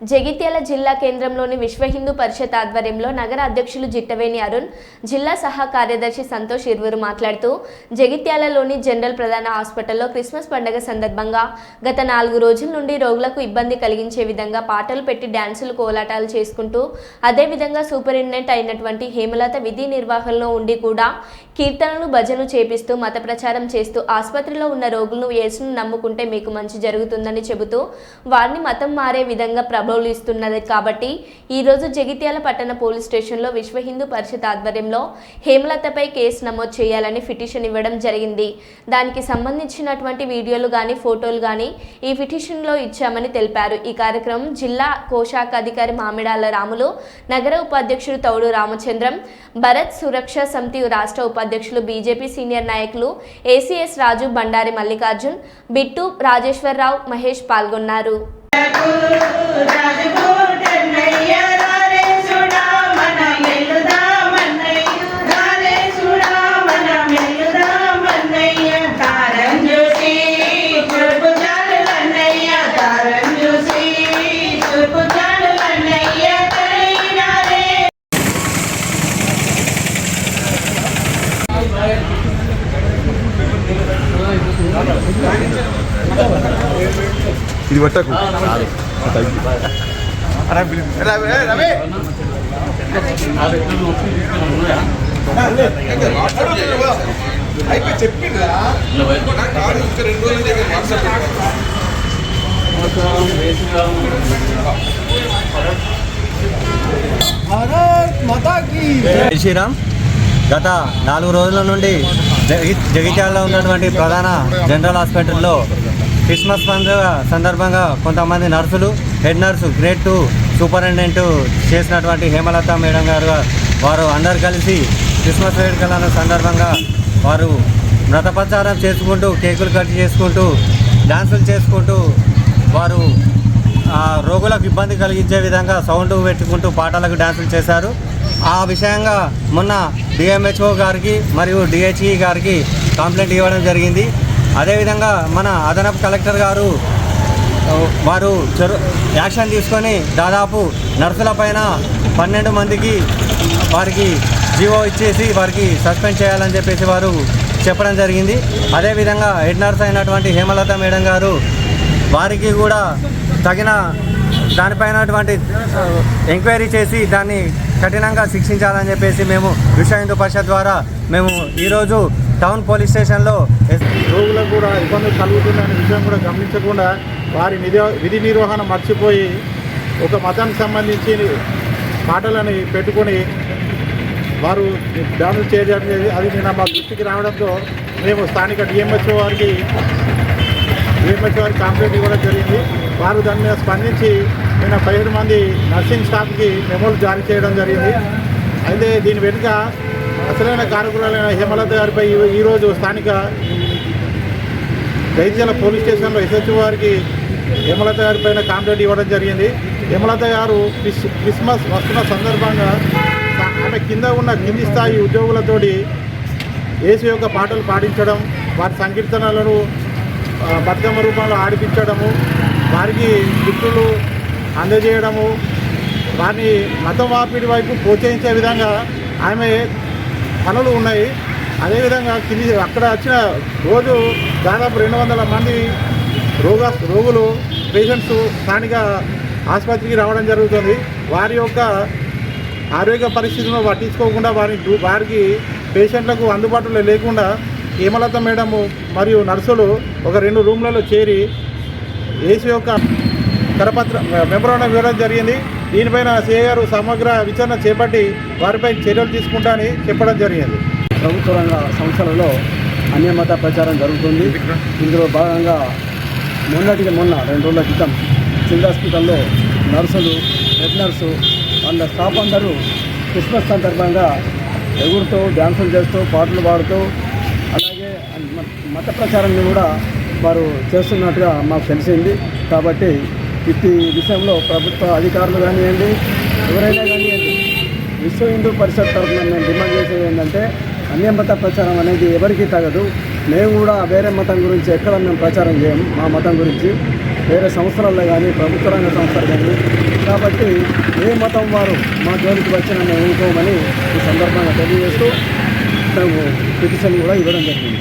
జగిత్యాల జిల్లా కేంద్రంలోని విశ్వ హిందూ పరిషత్ ఆధ్వర్యంలో నగర అధ్యక్షులు జిట్టవేణి అరుణ్ జిల్లా సహా కార్యదర్శి సంతోష్ ఇరువురు మాట్లాడుతూ జగిత్యాలలోని జనరల్ ప్రధాన హాస్పిటల్లో క్రిస్మస్ పండుగ సందర్భంగా గత నాలుగు రోజుల నుండి రోగులకు ఇబ్బంది కలిగించే విధంగా పాటలు పెట్టి డ్యాన్సులు కోలాటాలు చేసుకుంటూ అదేవిధంగా సూపరింటెండెంట్ అయినటువంటి హేమలత విధి నిర్వహణలో ఉండి కూడా కీర్తనలు భజనలు చేపిస్తూ మత ప్రచారం చేస్తూ ఆసుపత్రిలో ఉన్న రోగులను యేసును నమ్ముకుంటే మీకు మంచి జరుగుతుందని చెబుతూ వారిని మతం మారే విధంగా ప్రభు కబోలిస్తున్నది కాబట్టి ఈరోజు జగిత్యాల పట్టణ పోలీస్ స్టేషన్లో విశ్వ హిందూ పరిషత్ ఆధ్వర్యంలో హేమలతపై కేసు నమోదు చేయాలని పిటిషన్ ఇవ్వడం జరిగింది. దానికి సంబంధించినటువంటి వీడియోలు కానీ ఫోటోలు కానీ ఈ పిటిషన్లో ఇచ్చామని తెలిపారు. ఈ కార్యక్రమం జిల్లా కోశాఖ అధికారి మామిడాల రాములు నగర ఉపాధ్యక్షుడు తౌడు రామచంద్రం భరత్ సురక్ష సమితి రాష్ట్ర ఉపాధ్యక్షులు బీజేపీ సీనియర్ నాయకులు ఏసీఎస్ రాజు బండారి మల్లికార్జున్ బిట్టు రాజేశ్వరరావు మహేష్ పాల్గొన్నారు. రాజకోటన్నయ్యా ఇది పట్టకు. శ్రీరామ్ గత నాలుగు రోజుల నుండి జగి జగిత్యాలలో ఉన్నటువంటి ప్రధాన జనరల్ హాస్పిటల్లో క్రిస్మస్ పండుగ సందర్భంగా కొంతమంది నర్సులు head nurse grade two superintendent చేసినటువంటి హేమలత మేడం గారు వారు అందరు కలిసి క్రిస్మస్ వేడుకలను సందర్భంగా వారు వ్రతపచారం చేసుకుంటూ కేకులు కట్ చేసుకుంటూ డాన్సులు చేసుకుంటూ వారు రోగులకు ఇబ్బంది కలిగించే విధంగా సౌండ్ పెట్టుకుంటూ పాటలకు డ్యాన్సులు చేశారు. ఆ విషయంగా మొన్న డిఎంహెచ్ఓ గారికి మరియు డిహెచ్ఈ గారికి కంప్లైంట్ ఇవ్వడం జరిగింది. అదేవిధంగా మన అదనపు కలెక్టర్ గారు వారు చొర యాక్షన్ తీసుకొని దాదాపు నర్సుల పైన పన్నెండు మందికి వారికి జీవో ఇచ్చేసి వారికి సస్పెండ్ చేయాలని చెప్పేసి వారు చెప్పడం జరిగింది. అదేవిధంగా హెడ్ నర్స్ అయినటువంటి హేమలత మేడం గారు వారికి కూడా తగిన దానిపైనటువంటి ఎంక్వైరీ చేసి దాన్ని కఠినంగా శిక్షించాలని చెప్పేసి మేము విశ్వ హిందూ పరిషత్ ద్వారా మేము ఈరోజు టౌన్ పోలీస్ స్టేషన్లో రోగులకు కూడా ఇబ్బందులు కలుగుతుందనే విషయం కూడా గమనించకుండా వారి విధి నిర్వహణ మర్చిపోయి ఒక మతానికి సంబంధించి పాటలని పెట్టుకొని వారు డ్యామేజ్ చేయడం అది నిన్న మా దృష్టికి రావడంతో మేము స్థానిక డిఎంహెచ్ఓ వారికి డిఎంహెచ్ఓ వారికి కంప్లైంట్ ఇవ్వడం జరిగింది. వారు దాని మీద స్పందించి నిన్న పదిహేడు మంది నర్సింగ్ స్టాఫ్కి మెమోలు జారీ చేయడం జరిగింది. అయితే దీని వెనుక అసలైన కారకురాలైన హేమలత గారిపై ఈ- ఈరోజు స్థానిక జైత్యాల పోలీస్ స్టేషన్లో ఎస్హెచ్ఓ వారికి హేమలత గారి పైన కంప్లైంట్ ఇవ్వడం జరిగింది. హేమలత గారు క్రిస్ క్రిస్మస్ వస్తున్న సందర్భంగా ఆమె కింద ఉన్న కింది స్థాయి ఉద్యోగులతోటి యేసు యొక్క పాటలు పాడించడం వారి సంకీర్తనలను బతుకమ్మ రూపంలో ఆడిపించడము వారికి గిఫ్టులు అందజేయడము వారిని మతం మార్పిడి వైపు ప్రోత్సహించే విధంగా ఆమె పనులు ఉన్నాయి. అదేవిధంగా కింది అక్కడ వచ్చిన రోజు దాదాపు రెండు వందల మంది రోగ రోగులు పేషెంట్స్ స్థానిక ఆసుపత్రికి రావడం జరుగుతుంది. వారి యొక్క ఆరోగ్య పరిస్థితులను పట్టించుకోకుండా వారి వారికి పేషెంట్లకు అందుబాటులో లేకుండా హేమలత మేడము మరియు నర్సులు ఒక రెండు రూమ్లలో చేరి ఏసీ యొక్క కరపత్ర మెమరాండం వివరణ జరిగింది. దీనిపైన సిఐ గారు సమగ్ర విచారణ చేపట్టి వారిపై చర్యలు తీసుకుంటానని చెప్పడం జరిగింది. ప్రభుత్వ రంగ సంస్థలలో అన్యమత ప్రచారం జరుగుతుంది. ఇందులో భాగంగా మొన్నటికి మొన్న రెండు రోజుల క్రితం సివిల్ హాస్పిటల్లో నర్సులు హెడ్ నర్సు వాళ్ళ స్టాఫ్ అందరూ క్రిస్మస్ సందర్భంగా ఎగురుతూ డ్యాన్సులు చేస్తూ పాటలు పాడుతూ మత ప్రచారాన్ని కూడా వారు చేస్తున్నట్టుగా మాకు తెలిసింది. కాబట్టి ఇట్టి విషయంలో ప్రభుత్వ అధికారులు కానివ్వండి ఎవరైనా కానివ్వండి విశ్వ హిందూ పరిషత్ తరఫున మేము డిమాండ్ చేసేది ఏంటంటే అన్య మత ప్రచారం అనేది ఎవరికీ తగదు. మేము కూడా వేరే మతం గురించి ఎక్కడ మేము ప్రచారం చేయము మా మతం గురించి. వేరే సంస్థలలో కానీ ప్రభుత్వ రంగ సంస్థలు కానీ. కాబట్టి ఏ మతం వారు మా జోలికి వచ్చినా మేము ఊరుకోమని ఈ సందర్భంగా తెలియజేస్తూ మేము పిటిషన్ కూడా ఇవ్వడం జరిగింది.